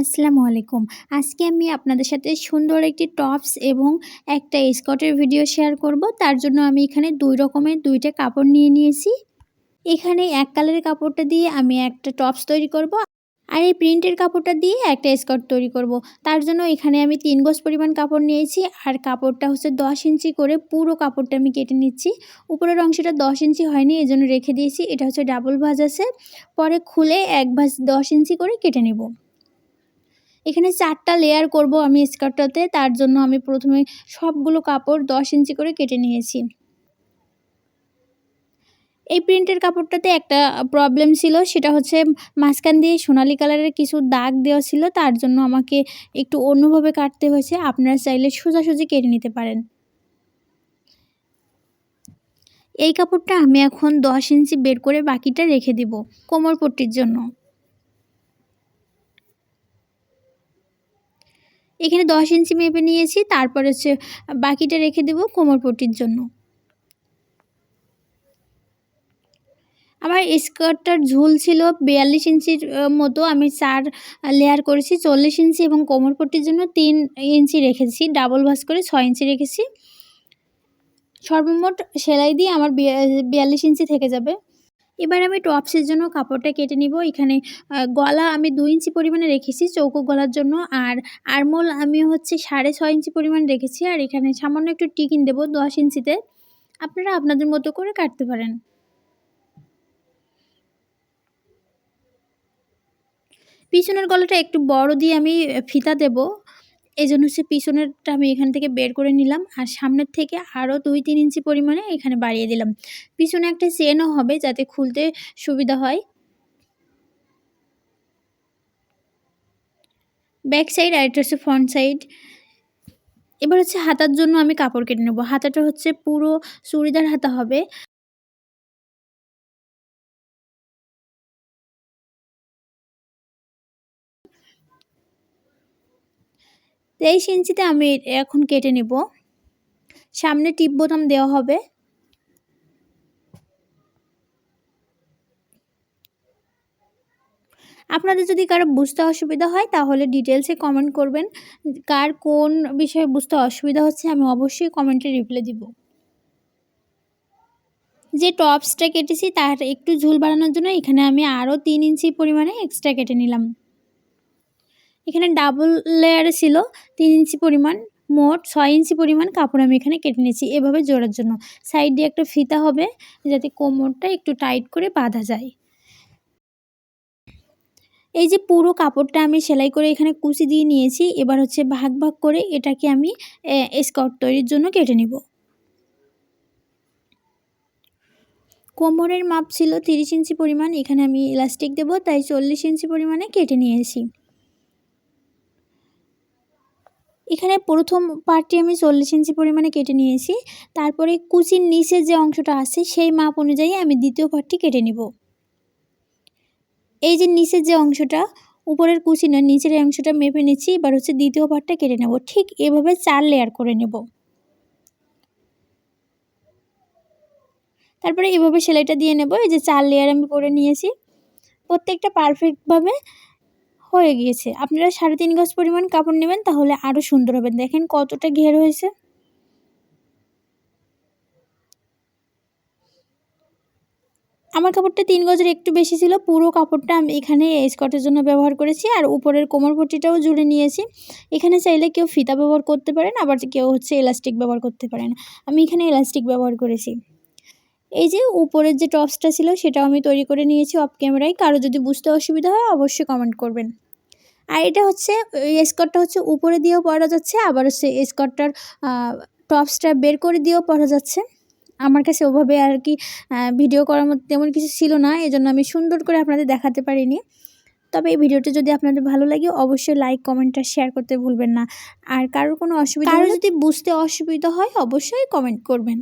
আসসালামু আলাইকুম। আজকে আমি আপনাদের সাথে সুন্দর একটি টপস এবং একটা স্কটের ভিডিও শেয়ার করব। তার জন্য আমি এখানে দুই রকমের দুইটা কাপড় নিয়ে নিয়েছি। এখানে এক কালারের কাপড়টা দিয়ে আমি একটা টপস তৈরি করব আর এই প্রিন্টের কাপড়টা দিয়ে একটা স্কার্ট তৈরি করব। তার জন্য এখানে আমি তিন গোজ পরিমাণ কাপড় নিয়েছি আর কাপড়টা হচ্ছে দশ ইঞ্চি করে পুরো কাপড়টা আমি কেটে নিচ্ছি। উপরের অংশটা দশ ইঞ্চি হয়নি, এজন্য রেখে দিয়েছি। এটা হচ্ছে ডাবল ভাজ আছে। পরে খুলে এক ভাজ দশ ইঞ্চি করে কেটে নেব। এখানে চারটা লেয়ার করব আমি স্কার্টটাতে। তার জন্য আমি প্রথমে সবগুলো কাপড় দশ ইঞ্চি করে কেটে নিয়েছি। এই প্রিন্টের কাপড়টাতে একটা প্রবলেম ছিল, সেটা হচ্ছে মাঝখান দিয়ে সোনালি কালারের কিছু দাগ দেওয়া ছিল, তার জন্য আমাকে একটু অন্যভাবে কাটতে হয়েছে। আপনারা চাইলে সোজাসুজি কেটে নিতে পারেন। এই কাপড়টা আমি এখন দশ ইঞ্চি বের করে বাকিটা রেখে দিব কোমর পট্টির জন্য। এখানে দশ ইঞ্চি মেপে নিয়েছি, তারপর হচ্ছে বাকিটা রেখে দেব কোমরপট্টির জন্য। আমার স্কার্টটার ঝুল ছিল বিয়াল্লিশ ইঞ্চির মতো আমি চার লেয়ার করেছি, চল্লিশ ইঞ্চি এবং কোমরপট্টির জন্য তিন ইঞ্চি রেখেছি ডাবল ভাস করে ছয় ইঞ্চি রেখেছি। সর্বমোট সেলাই দিয়ে আমার বিয়াল্লিশ ইঞ্চি থেকে যাবে। এবার আমি টপসের জন্য কাপড়টা কেটে নিব। এখানে গলা আমি দুই ইঞ্চি পরিমাণে রেখেছি চৌকো গলার জন্য। আর আরমোল আমি হচ্ছে সাড়ে ছয় ইঞ্চি পরিমাণ রেখেছি। আর এখানে সামান্য একটু টিকিন দেবো দশ ইঞ্চিতে। আপনারা আপনাদের মতো করে কাটতে পারেন। পিছনের গলাটা একটু বড় দিয়ে আমি ফিতা দেব। এই জন্য হচ্ছে পিছনেরটা আমি এখান থেকে বের করে নিলাম আর সামনের থেকে আরও দুই, তিন ইঞ্চি পরিমাণে এখানে বাড়িয়ে দিলাম। পিছনে একটা চেনও হবে যাতে খুলতে সুবিধা হয়। ব্যাক সাইড আর এটা হচ্ছে ফ্রন্ট সাইড। এবার হচ্ছে হাতার জন্য আমি কাপড় কেটে নেব। হাতাটা হচ্ছে পুরো চুড়িদার হাতা হবে। তেইশ ইঞ্চিতে আমি এখন কেটে নিব। সামনে টিপ বোতাম দেওয়া হবে। আপনাদের যদি কারও বুঝতে অসুবিধা হয়, তাহলে ডিটেলসে কমেন্ট করবেন। কার কোন বিষয়ে বুঝতে অসুবিধা হচ্ছে, আমি অবশ্যই কমেন্টে রিপ্লাই দিব। যে টপসটা কেটেছি, তার একটু ঝুল বাড়ানোর জন্য এখানে আমি আরও তিন ইঞ্চি পরিমাণে এক্সট্রা কেটে নিলাম। এখানে ডাবল লেয়ারে ছিল, তিন ইঞ্চি পরিমাণ মোট ছয় ইঞ্চি পরিমাণ কাপড় আমি এখানে কেটে নিয়েছি এভাবে জোড়ার জন্য। সাইড দিয়ে একটা ফিতা হবে, যাতে কোমরটা একটু টাইট করে বাঁধা যায়। এই যে পুরো কাপড়টা আমি সেলাই করে এখানে কুচি দিয়ে নিয়েছি, এবার হচ্ছে ভাগ ভাগ করে এটাকে আমি স্কার্ট তৈরির জন্য কেটে নিব। কোমরের মাপ ছিল তিরিশ ইঞ্চি পরিমাণ, এখানে আমি ইলাস্টিক দেব, তাই চল্লিশ ইঞ্চি পরিমাণে কেটে নিয়েছি। এখানে প্রথম পার্টটি আমি চল্লিশ ইঞ্চি পরিমাণে কেটে নিয়েছি। তারপরে কুচির নিচের যে অংশটা আছে, সেই মাপ অনুযায়ী আমি দ্বিতীয় পার্টটি কেটে নিব। এই যে নিচের যে অংশটা, উপরের কুচি নয় নিচের অংশটা মেপে নিচ্ছি, এবার হচ্ছে দ্বিতীয় পার্টটা কেটে নেব। ঠিক এভাবে চার লেয়ার করে নেব। তারপরে এভাবে সেলাইটা দিয়ে নেব। এই যে চার লেয়ার আমি করে নিয়েছি। প্রত্যেকটা পারফেক্টভাবে হয়ে গিয়েছে। আপনারা সাড়ে তিন গজ পরিমাণ কাপড় নেবেন, তাহলে আরও সুন্দর হবে। দেখেন কতটা ঘের হয়েছে। আমার কাপড়টা তিন গজের একটু বেশি ছিল, পুরো কাপড়টা আমি এখানে স্কটের জন্য ব্যবহার করেছি, আর উপরের কোমর পট্টিটাও জুড়ে নিয়েছি। এখানে চাইলে কেউ ফিতা ব্যবহার করতে পারেন, আবার কেউ হচ্ছে এলাস্টিক ব্যবহার করতে পারেন। আমি এখানে এলাস্টিক ব্যবহার করেছি। এই যে উপরের যে টপসটা ছিল সেটাও আমি তৈরি করে নিয়েছি অফ ক্যামেরায় কারও যদি বুঝতে অসুবিধা হয় অবশ্যই কমেন্ট করবেন। আর এটা হচ্ছে স্কটটা হচ্ছে উপরে দিয়েও পরা যাচ্ছে আবার হচ্ছে স্কটটার টপসটা বের করে দিয়েও পরা যাচ্ছে। আমার কাছে ওভাবে আর কি ভিডিও করার মতো তেমন কিছু ছিল না এজন্য আমি সুন্দর করে আপনাদের দেখাতে পারিনি। তবে এই ভিডিওটা যদি আপনাদের ভালো লাগে অবশ্যই লাইক কমেন্টটা শেয়ার করতে ভুলবেন না। আর কারোর কোনো অসুবিধা কারও যদি বুঝতে অসুবিধা হয় অবশ্যই কমেন্ট করবেন।